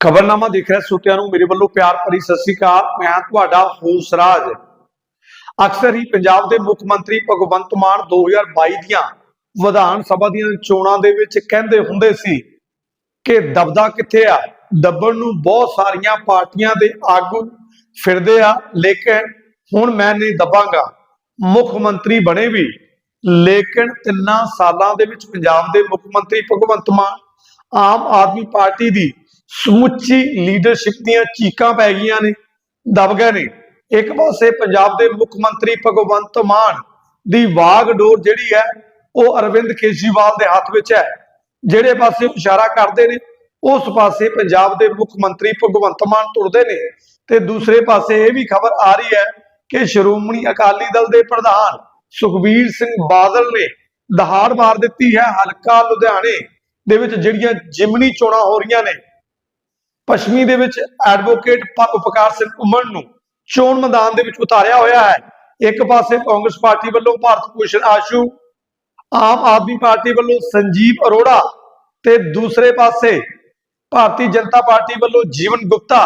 ਖਬਰਨਾਮਾ ਦੇਖ ਰਿਹਾ ਸੁਤਿਆਂ ਨੂੰ, ਮੇਰੇ ਵੱਲੋਂ ਪਿਆਰ ਭਰੀ ਸਤਿ ਸ੍ਰੀ ਅਕਾਲ। ਮੈਂ ਤੁਹਾਡਾ ਹੋਸਰਾਜ। ਅਕਸਰ ਹੀ ਪੰਜਾਬ ਦੇ ਮੁੱਖ ਮੰਤਰੀ ਭਗਵੰਤ ਮਾਨ 2022 ਦੀਆਂ ਵਿਧਾਨ ਸਭਾ ਦੀਆਂ ਚੋਣਾਂ ਦੇ ਵਿੱਚ ਕਹਿੰਦੇ ਹੁੰਦੇ ਸੀ ਕਿ ਦਬਦਾ ਕਿੱਥੇ ਆ? ਦੱਬਣ ਨੂੰ ਬਹੁਤ ਸਾਰੀਆਂ ਪਾਰਟੀਆਂ ਦੇ ਆਗੂ ਫਿਰਦੇ ਆ, ਲੇਕਿਨ ਹੁਣ ਮੈਂ ਨਹੀਂ ਦੱਬਾਂਗਾ। ਮੁੱਖ ਮੰਤਰੀ ਬਣੇ ਵੀ, ਲੇਕਿਨ ਤਿੰਨਾਂ ਸਾਲਾਂ ਦੇ ਵਿੱਚ ਪੰਜਾਬ ਦੇ ਮੁੱਖ ਮੰਤਰੀ ਭਗਵੰਤ ਮਾਨ ਆਮ ਆਦਮੀ ਪਾਰਟੀ ਦੀ ਸਮੁੱਚੀ ਲੀਡਰਸ਼ਿਪ ਦੀਆਂ ਚੀਕਾਂ ਪੈ ਗਈਆਂ ਨੇ, ਦਬ ਗਏ ਨੇ। ਇੱਕ ਪਾਸੇ ਪੰਜਾਬ ਦੇ ਮੁੱਖ ਮੰਤਰੀ ਭਗਵੰਤ ਮਾਨ ਦੀ ਵਾਗਡੋਰ ਜਿਹੜੀ ਹੈ, ਉਹ ਅਰਵਿੰਦ ਕੇਜਰੀਵਾਲ ਦੇ ਹੱਥ ਵਿੱਚ ਹੈ। ਜਿਹੜੇ ਪਾਸੇ ਉਹ ਇਸ਼ਾਰਾ ਕਰਦੇ ਨੇ, ਉਸ ਪਾਸੇ ਪੰਜਾਬ ਦੇ ਮੁੱਖ ਮੰਤਰੀ ਭਗਵੰਤ ਮਾਨ ਤੁਰਦੇ ਨੇ। ਤੇ ਦੂਸਰੇ ਪਾਸੇ ਇਹ ਵੀ ਖਬਰ ਆ ਰਹੀ ਹੈ ਕਿ ਸ਼੍ਰੋਮਣੀ ਅਕਾਲੀ ਦਲ ਦੇ ਪ੍ਰਧਾਨ ਸੁਖਬੀਰ ਸਿੰਘ ਬਾਦਲ ਨੇ ਦਹਾੜ ਮਾਰ ਦਿੱਤੀ ਹੈ ਹਲਕਾ ਲੁਧਿਆਣੇ ਦੇ ਵਿੱਚ, ਜਿਹੜੀਆਂ ਜਿਮਨੀ ਚੋਣਾਂ ਹੋ ਰਹੀਆਂ ਨੇ। ਪੱਛਮੀ ਦੇ ਵਿੱਚ ਐਡਵੋਕੇਟ ਉਪਕਾਰ ਸਿੰਘ ਉਮਨ ਨੂੰ ਚੋਣ ਮੈਦਾਨ ਦੇ ਵਿੱਚ ਉਤਾਰਿਆ ਹੋਇਆ ਹੈ। ਇੱਕ ਪਾਸੇ ਕਾਂਗਰਸ ਪਾਰਟੀ ਵੱਲੋਂ ਭਾਰਤ ਭੂਸ਼ਣ ਆਸ਼ੂ, ਆਮ ਆਦਮੀ ਪਾਰਟੀ ਵੱਲੋਂ ਸੰਜੀਵ ਅਰੋੜਾ ਤੇ ਦੂਸਰੇ ਪਾਸੇ ਭਾਰਤੀ ਜਨਤਾ ਪਾਰਟੀ ਵੱਲੋਂ ਜੀਵਨ ਗੁਪਤਾ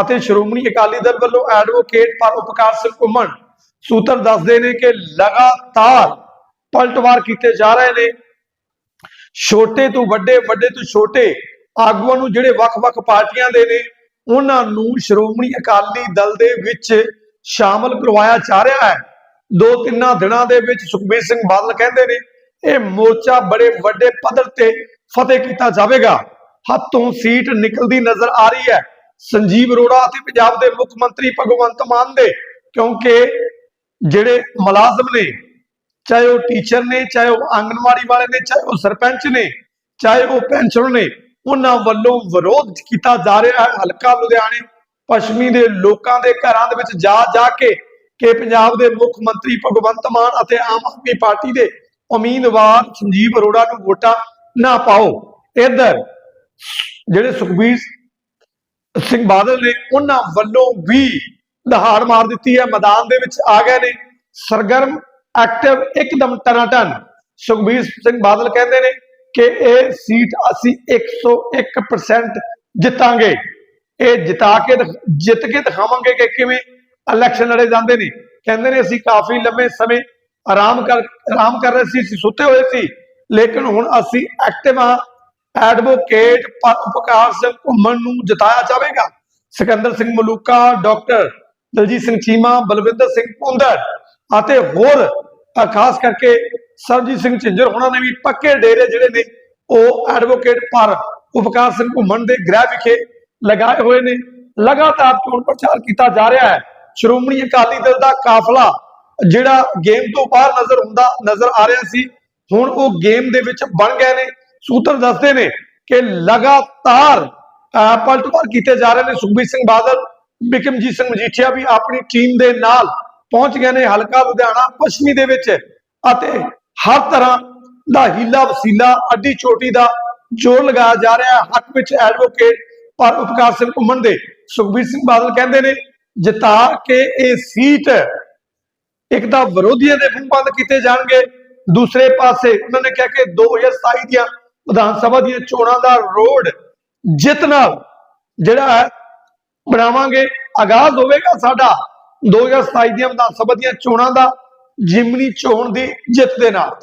ਅਤੇ ਸ਼੍ਰੋਮਣੀ ਅਕਾਲੀ ਦਲ ਵੱਲੋਂ ਐਡਵੋਕੇਟ ਪਰ ਉਪਕਾਰ ਸਿੰਘ ਉਮਨ ਸੂਤਰ ਦੱਸਦੇ ਨੇ ਕਿ ਲਗਾਤਾਰ ਪਲਟਵਾਰ ਕੀਤੇ ਜਾ ਰਹੇ ਨੇ। ਛੋਟੇ ਤੋਂ ਵੱਡੇ ਵੱਡੇ ਤੋਂ ਛੋਟੇ ਆਗੂਆਂ ਨੂੰ ਜਿਹੜੇ ਵੱਖ-ਵੱਖ ਪਾਰਟੀਆਂ ਦੇ ਨੇ, ਉਹਨਾਂ ਨੂੰ ਸ਼੍ਰੋਮਣੀ ਅਕਾਲੀ ਦਲ ਦੇ ਵਿੱਚ ਸ਼ਾਮਲ ਕਰਵਾਇਆ ਜਾ ਰਿਹਾ ਹੈ। ਦੋ ਤਿੰਨਾਂ ਦਿਨਾਂ ਦੇ ਵਿੱਚ ਸੁਖਬੀਰ ਸਿੰਘ ਬਾਦਲ ਕਹਿੰਦੇ ਨੇ, ਇਹ ਮੋਰਚਾ ਬੜੇ ਵੱਡੇ ਪੱਧਰ ਤੇ ਫਤਿਹ ਕੀਤਾ ਜਾਵੇਗਾ। ਹੱਥੋਂ ਸੀਟ ਨਿਕਲਦੀ ਨਜ਼ਰ ਆ ਰਹੀ ਹੈ। ਸੰਜੀਵ ਅਰੋੜਾ ਅਤੇ ਪੰਜਾਬ ਦੇ ਮੁੱਖ ਮੰਤਰੀ ਭਗਵੰਤ ਮਾਨ ਦੇ, ਕਿਉਂਕਿ ਜਿਹੜੇ ਮੁਲਾਜ਼ਮ ਨੇ, ਚਾਹੇ ਉਹ ਟੀਚਰ ਨੇ, ਚਾਹੇ ਉਹ ਆਂਗਨਵਾੜੀ ਵਾਲੇ ਨੇ, ਚਾਹੇ ਉਹ ਸਰਪੰਚ ਨੇ, ਚਾਹੇ ਉਹ ਪੈਨਸ਼ਨਰ ਨੇ ਉਹਨਾਂ ਵੱਲੋਂ ਵਿਰੋਧ ਕੀਤਾ ਜਾ ਰਿਹਾ ਹੈ। ਹਲਕਾ ਲੁਧਿਆਣੇ, ਪੱਛਮੀ ਦੇ ਲੋਕਾਂ ਦੇ ਘਰਾਂ ਦੇ ਵਿੱਚ ਜਾ ਜਾ ਕੇ ਕਿ ਪੰਜਾਬ ਦੇ ਮੁੱਖ ਮੰਤਰੀ ਭਗਵੰਤ ਮਾਨ ਅਤੇ ਆਮ ਆਦਮੀ ਪਾਰਟੀ ਦੇ ਉਮੀਦਵਾਰ ਸੰਜੀਵ ਅਰੋੜਾ ਨੂੰ ਵੋਟਾਂ ਨਾ ਪਾਓ। ਇੱਧਰ ਜਿਹੜੇ ਸੁਖਬੀਰ ਸਿੰਘ ਬਾਦਲ ਨੇ ਉਹਨਾਂ ਵੱਲੋਂ ਵੀ ਦਹਾੜ ਮਾਰ ਦਿੱਤੀ ਹੈ। ਮੈਦਾਨ ਦੇ ਵਿੱਚ ਆ ਗਏ ਨੇ। ਸਰਗਰਮ ਐਕਟਿਵ ਇੱਕਦਮ ਟਨਾਟਨ। ਸੁਖਬੀਰ ਸਿੰਘ ਬਾਦਲ ਕਹਿੰਦੇ ਨੇ ਕਿ ਇਹ ਸੀਟ ਅਸੀਂ 101% ਜਿੱਤਾਂਗੇ। ਇਹ ਜਿਤਾ ਕੇ ਜਿੱਤ ਕੇ ਦਿਖਾਵਾਂਗੇ ਕਿ ਕਿਵੇਂ ਇਲੈਕਸ਼ਨ ਲੜੇ ਜਾਂਦੇ ਨੇ। ਕਹਿੰਦੇ ਨੇ ਅਸੀਂ ਕਾਫੀ ਲੰਮੇ ਸਮੇਂ ਆਰਾਮ ਕਰ ਆਰਾਮ ਕਰ ਰਹੇ ਸੀ, ਅਸੀਂ ਸੁੱਤੇ ਹੋਏ ਸੀ। ਲੇਕਿਨ ਹੁਣ ਅਸੀਂ ਐਕਟਿਵ ਹਾਂ। ਐਡਵੋਕੇਟ ਪ- ਸਿੰਘ ਘੁੰਮਣ ਨੂੰ ਜਿਤਾਇਆ ਜਾਵੇਗਾ। ਸਿਕੰਦਰ ਸਿੰਘ ਮਲੂਕਾ ਡਾਕਟਰ ਦਲਜੀਤ ਸਿੰਘ ਚੀਮਾ, ਬਲਵਿੰਦਰ ਸਿੰਘ ਪੁੰਦਰ ਅਤੇ ਹੋਰ ਖਾਸ ਕਰਕੇ ਸਰਜੀਤ ਸਿੰਘ ਝਿੰਜਰ ਹੋਣਾ ਨੇ ਵੀ ਪੱਕੇ ਡੇਰੇ ਜਿਹੜੇ ਨੇ ਉਹ ਐਡਵੋਕੇਟ ਪਰ ਉਪਕਾਰ ਸਿੰਘ ਘੁੰਮਣ ਦੇ ਗ੍ਰਹਿ ਵਿਖੇ ਲਗਾਏ ਹੋਏ ਨੇ। ਲਗਾਤਾਰ ਚੋਣ ਪ੍ਰਚਾਰ ਕੀਤਾ ਜਾ ਰਿਹਾ ਹੈ। ਸ਼੍ਰੋਮਣੀ ਅਕਾਲੀ ਦਲ ਦਾ ਕਾਫਲਾ ਜਿਹੜਾ ਗੇਮ ਤੋਂ ਬਾਹਰ ਨਜ਼ਰ ਹੁੰਦਾ ਨਜ਼ਰ ਆ ਰਿਹਾ ਸੀ। ਹੁਣ ਉਹ ਗੇਮ ਦੇ ਵਿੱਚ ਬਣ ਗਏ ਨੇ। ਸੂਤਰ ਦੱਸਦੇ ਨੇ ਕਿ ਲਗਾਤਾਰ ਅਹ, ਪਲਟਵਾਰ ਕੀਤੇ ਜਾ ਰਹੇ ਨੇ। ਸੁਖਬੀਰ ਸਿੰਘ ਬਾਦਲ ਬਿਕਮਜੀਤ ਸਿੰਘ ਮਜੀਠੀਆ ਵੀ ਆਪਣੀ ਟੀਮ ਦੇ ਨਾਲ ਪਹੁੰਚ ਗਏ ਨੇ ਹਲਕਾ ਲੁਧਿਆਣਾ ਪੱਛਮੀ ਦੇ ਵਿੱਚ ਅਤੇ ਹਰ ਤਰ੍ਹਾਂ ਦਾ ਹੀਲਾ ਵਸੀਲਾ, ਅੱਡੀ ਚੋਟੀ ਦਾ ਜੋਰ ਲਗਾਇਆ ਜਾ ਰਿਹਾ ਹੈ। ਹੱਕ ਵਿੱਚ ਐਡਵੋਕੇਟ ਪਰ ਉਪਕਾਰ ਸਿੰਘ ਘੁੰਮਣ ਦੇ ਸੁਖਬੀਰ ਸਿੰਘ ਬਾਦਲ ਕਹਿੰਦੇ ਨੇ, ਜਿਤਾ ਕੇ ਇਹ ਸੀਟ ਇੱਕ ਤਾਂ ਵਿਰੋਧੀਆਂ ਦੇ ਮੂੰਹ ਬੰਦ ਕੀਤੇ ਜਾਣਗੇ। ਦੂਸਰੇ ਪਾਸੇ ਉਹਨਾਂ ਨੇ ਕਿਹਾ ਕਿ 2027 ਦੀਆਂ ਵਿਧਾਨ ਸਭਾ ਦੀਆਂ ਚੋਣਾਂ ਦਾ ਰੋਡ ਜਿੱਤ ਨਾਲ ਜਿਹੜਾ ਹੈ, ਬਣਾਵਾਂਗੇ, ਆਗਾਜ਼ ਹੋਵੇਗਾ ਸਾਡਾ। 2027 ਦੀਆਂ ਵਿਧਾਨ ਸਭਾ ਦੀਆਂ ਚੋਣਾਂ ਦਾ ਜਿਮਨੀ ਚੋਣ ਦੀ ਜਿੱਤ ਦੇ ਨਾਲ।